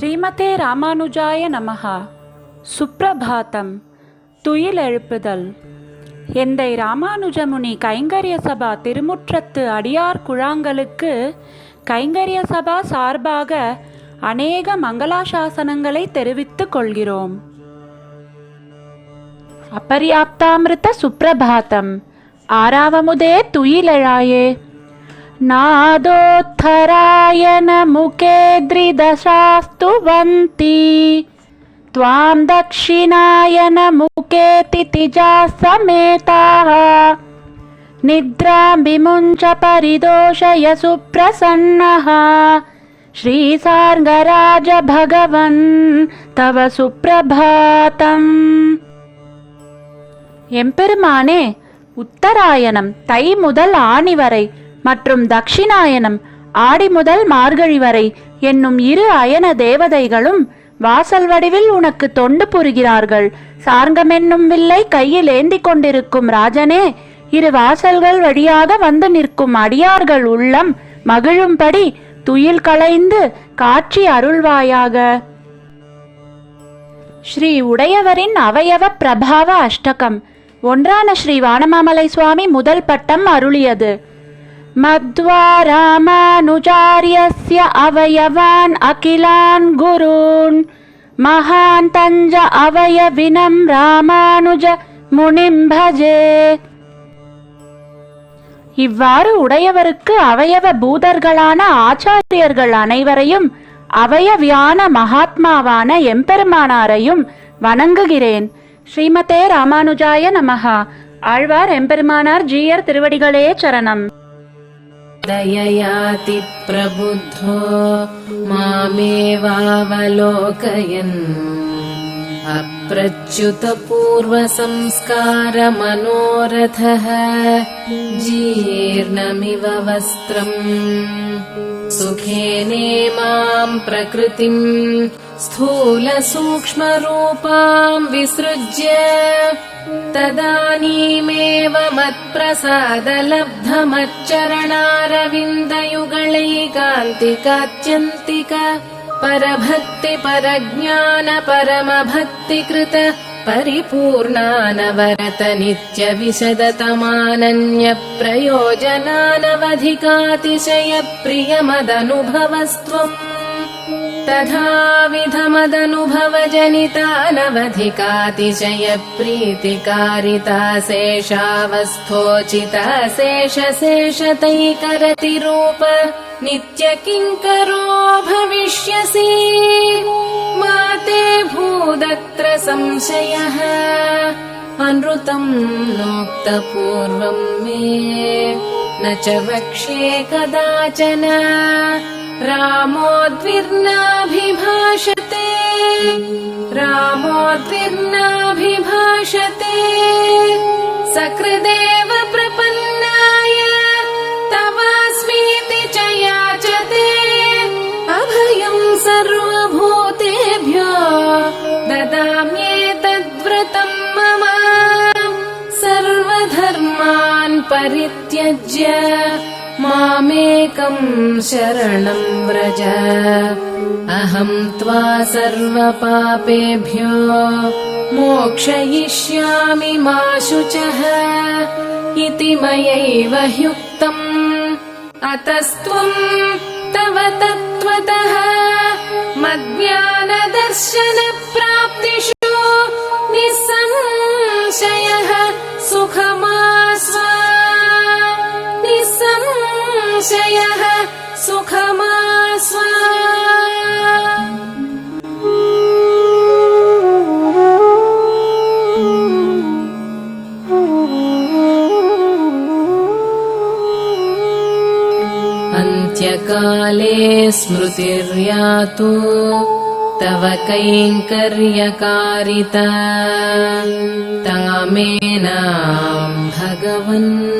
ஸ்ரீமதே ராமானுஜாய நமஹா. சுப்ரபாதம் துயில் எழுப்புதல். எந்தை ராமானுஜமுனி கைங்கரிய சபா திருமுற்றத்து அடியார் குழாங்களுக்கு கைங்கரிய சபா சார்பாக அநேக மங்களாசாசனங்களை தெரிவித்துக் கொள்கிறோம். அபர்யாப்தாமிருத சுப்ரபாதம் ஆறாவமுதே துயிலெழாயே. नादोत्थरायण मुखे द्रिदशास्तु वन्ति त्वां दक्षिणायन मुखे तिथिजाः समेताः निद्रां विमुञ्च परिदोषय सुप्रसन्नः श्रीसार्गराज भगवन् तव सुप्रभातम् எம்பெருமானே உத்தராயணம் தை முதல் ஆணி வரை மற்றும் தக்ஷிணாயனம் ஆடி முதல் மார்கழி வரை என்னும் இரு அயன தேவதைகளும் வாசல் வடிவில் உனக்கு தொண்டு புரிகிறார்கள். சார்ங்கமென்னும் வில்லை கையில் ஏந்தி கொண்டிருக்கும் ராஜனே இரு வாசல்கள் வழியாக வந்து நிற்கும் அடியார்கள் உள்ளம் மகிழும்படி துயில் களைந்து காட்சி அருள்வாயாக. ஸ்ரீ உடையவரின் அவயவ பிரபாவ அஷ்டகம். ஒன்றான ஸ்ரீ வானமாமலை சுவாமி முதல் பட்டம் அருளியது. மத்வா ராமானுஜாரியஸ்ய அவயவான் அகிலான் குருன் மகான் தஞ்ச அவயவினம் ராமானுஜ முனிம் பஜே இவ்வாறு உடையவருக்கு அவயவ பூதர்களான ஆச்சாரியர்கள் அனைவரையும் அவயவியான மகாத்மாவான எம்பெருமானாரையும் வணங்குகிறேன். ஸ்ரீமதே ராமானுஜாய நமஹா. ஆழ்வார் எம்பெருமானார் ஜீயர் திருவடிகளே சரணம். दययाति प्रबुद्धो मामेवावलोकयन्। अप्रच्युतपूर्वसंस्कारमनोरथः जीर्णमिव वस्त्रम्। सुखेनेमाम् प्रकृतिम् स्थूलसूक्ष्मरूपाम् विसृज्य तदानीमेव मत्प्रसादलब्धमच्चरणारविन्दयुगणैकान्तिकात्यन्तिक परभक्तिपरज्ञानपरमभक्तिकृत परिपूर्णानवरत नित्यविशदतमानन्यप्रयोजनानवधिकातिशयप्रियमदनुभवस्त्वम् तथाविधमदनुभवजनितानवधिकातिशयप्रीतिकारिता शेषावस्थोचिता शेष शेषतैकरति रूप नित्य किङ्करो भविष्यसि। माते भूदत्र संशयः अनृतम् लोक्त पूर्वम् मे। न च वक्ष्ये कदाचन। रामोद्विर्ना रामोद्विर्नाभिभाषते सकृदेव प्रपन्नाय तवास्मीति च याचते। अभयम् सर्वभूतेभ्यो ददाम्येतद्व्रतम् मम। सर्वधर्मान् परित्यज्य मामेकम् शरणम् व्रज। अहम् त्वा सर्वपापेभ्यो मोक्षयिष्यामि मा शुचः इति मयैव ह्युक्तम्। अतस्त्वम् तव तत्त्वतः मज्ञानदर्शनप्राप्तिषु निःसंशयः सुखमास्वा अन्त्यकाले स्मृतिर्यातु तव कैङ्कर्यकारिता। तामेनाम् भगवन्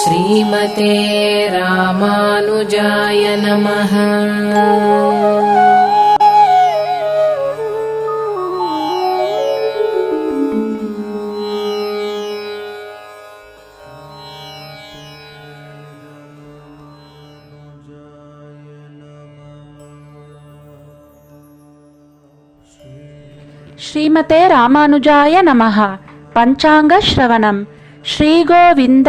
श्रीमते रामानुजाय नमः। श्रीमते रामानुजाय नमः। पञ्चाङ्गश्रवणं। श्रीगोविन्द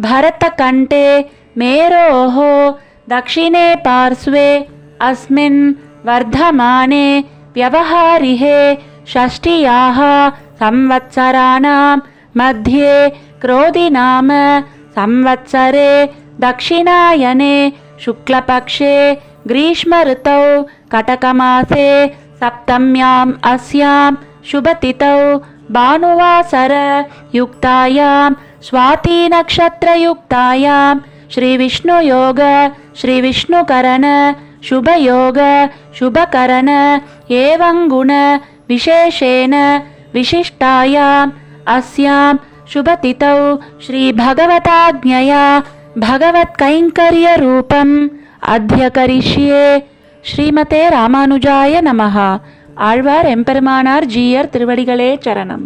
भरतकण्ठे मेरोः दक्षिणे पार्श्वे अस्मिन् वर्धमाने व्यवहारिहे षष्टियाः संवत्सराणां मध्ये क्रोधिनाम संवत्सरे दक्षिणायने शुक्लपक्षे ग्रीष्मऋतौ कटकमासे सप्तम्याम् अस्यां शुभतिथौ भानुवासरयुक्तायां स्वातिनक्षत्रयुक्तायां श्रीविष्णुयोग श्रीविष्णुकरण शुभयोग शुभकरण एवं गुण विशेषेण विशिष्टायाम् अस्यां शुभतिथौ श्रीभगवताज्ञया भगवत्कैङ्कर्यरूपम् अद्य करिष्ये ஸ்ரீமதே ராமானுஜாய நமः ஆழ்வார் எம்பெருமானார் ஜீயர் திருவடிகளே சரணம்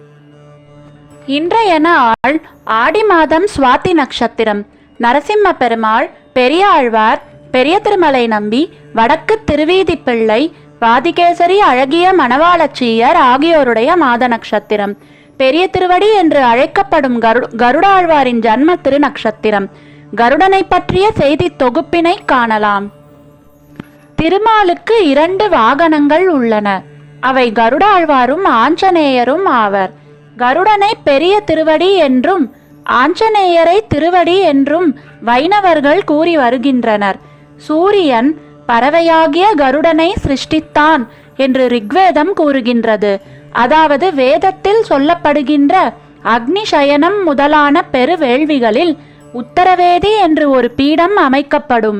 இன்றைய நாள் ஆடி மாதம் சுவாதி நட்சத்திரம் நரசிம்ம பெருமாள் பெரிய ஆழ்வார் பெரிய திருமலை நம்பி வடக்கு திருவீதி பிள்ளை வாதிகேசரி அழகிய மணவாளச்சியர் ஆகியோருடைய மாத நட்சத்திரம் பெரிய திருவடி என்று அழைக்கப்படும் கரு கருடாழ்வாரின் ஜன்ம திரு நட்சத்திரம் கருடனை பற்றிய செய்தி தொகுப்பினை காணலாம். திருமாலுக்கு இரண்டு வாகனங்கள் உள்ளன. அவை கருடாழ்வாரும் ஆஞ்சநேயரும் ஆவர். கருடனை பெரிய திருவடி என்றும் ஆஞ்சநேயரை திருவடி என்றும் வைணவர்கள் கூறி வருகின்றனர். சூரியன் பறவையாகிய கருடனை சிருஷ்டித்தான் என்று ரிக்வேதம் கூறுகின்றது. அதாவது வேதத்தில் சொல்லப்படுகின்ற அக்னிசயனம் முதலான பெருவேள்விகளில் உத்தரவேதி என்று ஒரு பீடம் அமைக்கப்படும்.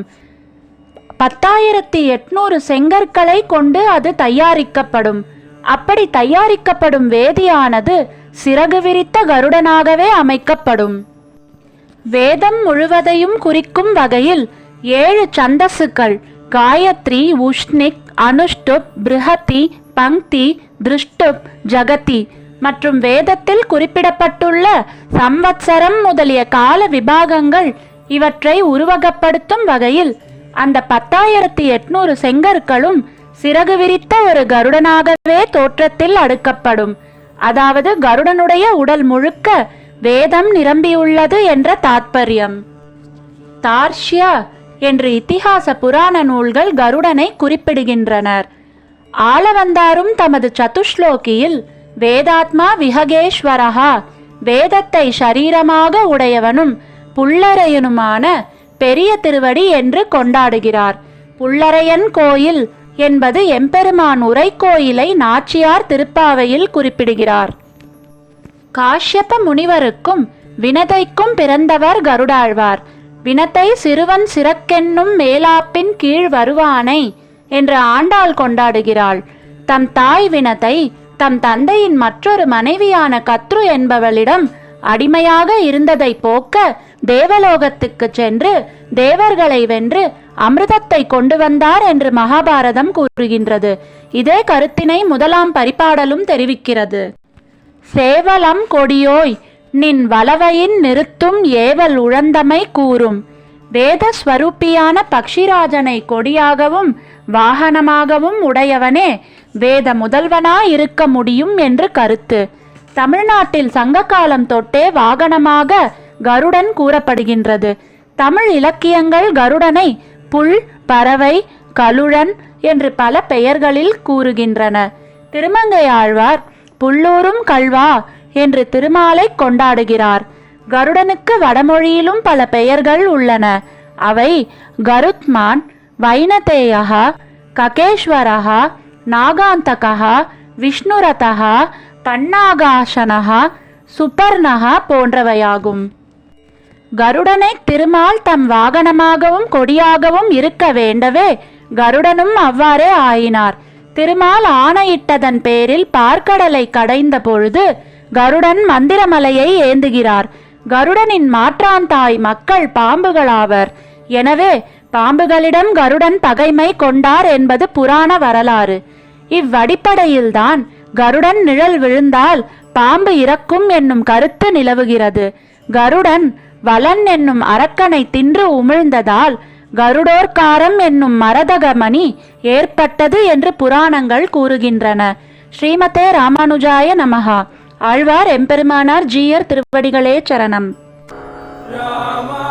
பத்தாயிரத்தி எட்நூறு செங்கற்களை கொண்டு அது தயாரிக்கப்படும். அப்படி தயாரிக்கப்படும் வேதியானது சிறகு விரித்த கருடனாகவே அமைக்கப்படும். வேதம் முழுவதையும் குறிக்கும் வகையில் ஏழு சந்தசுக்கள் காயத்ரி உஷ்ணிக் அனுஷ்டுப் பிருஹதி பங்க்தி திருஷ்டுப் ஜகதி மற்றும் வேதத்தில் குறிப்பிடப்பட்டுள்ள சம்வத்சரம் முதலிய கால விபாகங்கள் இவற்றை உருவகப்படுத்தும் வகையில் அந்த பத்தாயிரத்தி எட்நூறு செங்கற்களும் சிறகு விரித்த ஒரு கருடனாகவே தோற்றத்தில் அடுக்கப்படும். அதாவது கருடனுடைய உடல் முழுக்க வேதம் நிரம்பியுள்ளது என்ற தாத்பரியம். தார்ஷ்யா என்று இத்திகாச புராண நூல்கள் கருடனை குறிப்பிடுகின்றனர். ஆளவந்தாரும் தமது சதுஷ்லோகியில் வேதாத்மா விஹகேஸ்வரஹா வேதத்தை ஷரீரமாக உடையவனும் புல்லரையனுமான பெரிய திருவடி என்று கொண்டாடுகிறார். புல்லரையன் கோயில் என்பது எம்பெருமான் உரைக்கோயிலை நாச்சியார் திருப்பாவையில் குறிப்பிடுகிறார். காஷ்யப்ப முனிவருக்கும் வினதைக்கும் பிறந்தவர் கருடாழ்வார். வினத்தை சிறுவன் சிறக்கென்னும் மேலாப்பின் கீழ் வருவானை என்று ஆண்டாள் கொண்டாடுகிறாள். தம் தாய் வினத்தை தம் தந்தையின் மற்றொரு மனைவியான கத்ரு என்பவளிடம் அடிமையாக இருந்ததை போக்க தேவலோகத்துக்கு சென்று தேவர்களை வென்று அமிர்தத்தை கொண்டு வந்தார் என்று மகாபாரதம் கூறுகின்றது. இதே கருத்தினை முதலாம் பரிபாடலும் தெரிவிக்கிறது. சேவலம் கொடியோய் நின் வளவையின் நிறுத்தும் ஏவல் உழந்தமை கூறும். வேத ஸ்வரூப்பியான பக்ஷிராஜனை கொடியாகவும் வாகனமாகவும் உடையவனே வேத முதல்வனாய் இருக்க முடியும் என்று கருத்து. தமிழ்நாட்டில் சங்ககாலம் தொட்டே வாகனமாக கருடன் கூறப்படுகின்றது. தமிழ் இலக்கியங்கள் கருடனை புல் பறவை கலுழன் என்று பல பெயர்களில் கூறுகின்றன. திருமங்கை ஆழ்வார் புல்லூரும் கல்வா என்று திருமாலை கொண்டாடுகிறார். கருடனுக்கு வடமொழியிலும் பல பெயர்கள் உள்ளன. அவை கருத்மான் வைனதேயகா ககேஸ்வரகா நாகாந்தகா விஷ்ணுரதகா பன்னாகாசனகா சுபர்ணகா போன்றவையாகும். கருடனை திருமால் தம் வாகனமாகவும் கொடியாகவும் இருக்க வேண்டவே. கருடனும் அவ்வாறே ஆயினார். திருமால் ஆணையிட்டதன் பேரில் பார்க்கடலை கடைந்த பொழுது கருடன் மந்திரமலையை ஏந்துகிறார். கருடனின் மாற்றான் தாய் மக்கள் பாம்புகளாவர். எனவே பாம்புகளிடம் கருடன் பகைமை கொண்டார் என்பது புராண வரலாறு. இவ்வடிப்படையில்தான் கருடன் நிழல் விழுந்தால் பாம்பு இறக்கும் என்னும் கருத்து நிலவுகிறது. கருடன் வலன் என்னும் அரக்கனை தின்று உமிழ்ந்ததால் கருடோர்காரம் என்னும் மரதகமணி ஏற்பட்டது என்று புராணங்கள் கூறுகின்றன. ஸ்ரீமதே ராமானுஜாய நமகா ஆழ்வார் எம்பெருமானார் ஜீயர் திருவடிகளே சரணம். ராமா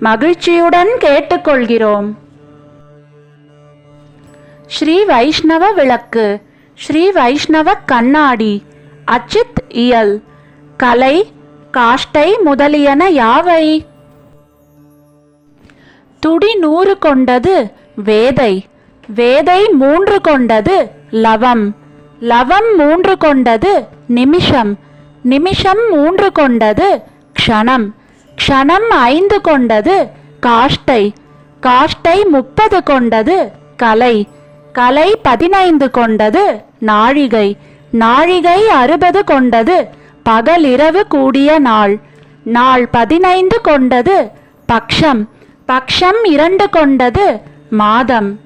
மகிழ்ச்சியுடன் கேட்டுக்கொள்கிறோம். ஸ்ரீ வைஷ்ணவ விளக்கு ஸ்ரீ வைஷ்ணவ கண்ணாடி அச்சித் இயல் கலை காஷ்டை முதலியன யாவை? துடி நூறு கொண்டது வேதை வேதை மூன்று கொண்டது லவம் லவம் மூன்று கொண்டது நிமிஷம் நிமிஷம் மூன்று கொண்டது க்ஷணம். க்ஷணம் ஐந்து கொண்டது காஷ்டை. காஷ்டை முப்பது கொண்டது கலை. கலை பதினைந்து கொண்டது நாழிகை. நாழிகை அறுபது கொண்டது பகலிரவு கூடிய நாள். நாள் பதினைந்து கொண்டது பக்ஷம். பக்ஷம் இரண்டு கொண்டது மாதம்.